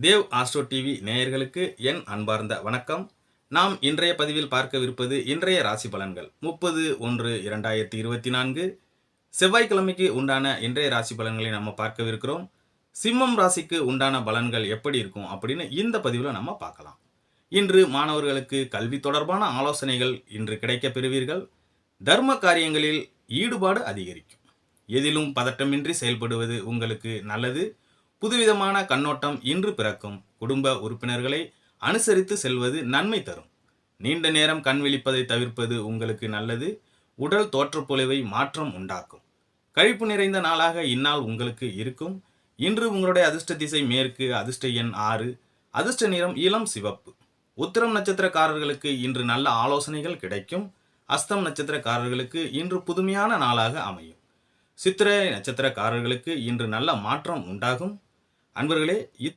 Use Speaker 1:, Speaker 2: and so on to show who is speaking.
Speaker 1: Dev astro TV நேயர்களுக்கு என் அன்பார்ந்த வணக்கம். நாம் இன்றைய பதிவில் பார்க்கவிருப்பது இன்றைய ராசி பலன்கள். முப்பது ஒன்று இரண்டாயிரத்தி இருபத்தி நான்கு. செவ்வாய்க்கிழமைக்கு உண்டான இன்றைய ராசி பலன்களை நம்ம பார்க்கவிருக்கிறோம். சிம்மம் ராசிக்கு உண்டான பலன்கள் எப்படி இருக்கும் அப்படின்னு இந்த பதிவில் நம்ம பார்க்கலாம். இன்று மாணவர்களுக்கு கல்வி தொடர்பான ஆலோசனைகள் இன்று கிடைக்கப் பெறுவீர்கள். தர்ம காரியங்களில் ஈடுபாடு அதிகரிக்கும். எதிலும் பதட்டமின்றி செயல்படுவது உங்களுக்கு நல்லது. புதுவிதமான கண்ணோட்டம் இன்று பிறக்கும் குடும்ப உறுப்பினர்களை அனுசரித்து செல்வது நன்மை தரும். நீண்ட நேரம் கண் விழிப்பதை தவிர்ப்பது உங்களுக்கு நல்லது. உடல் தோற்றப்பொழிவை மாற்றம் உண்டாக்கும். கழிப்பு நிறைந்த நாளாக இந்நாள் உங்களுக்கு இருக்கும். இன்று உங்களுடைய அதிர்ஷ்ட திசை மேற்கு அதிர்ஷ்ட எண் ஆறு அதிர்ஷ்ட நிறம் இளம் சிவப்பு. உத்திரம் நட்சத்திரக்காரர்களுக்கு இன்று நல்ல ஆலோசனைகள் கிடைக்கும். அஸ்தம் நட்சத்திரக்காரர்களுக்கு இன்று புதுமையான நாளாக அமையும். சித்திரை நட்சத்திரக்காரர்களுக்கு இன்று நல்ல மாற்றம் உண்டாகும். அன்பர்களே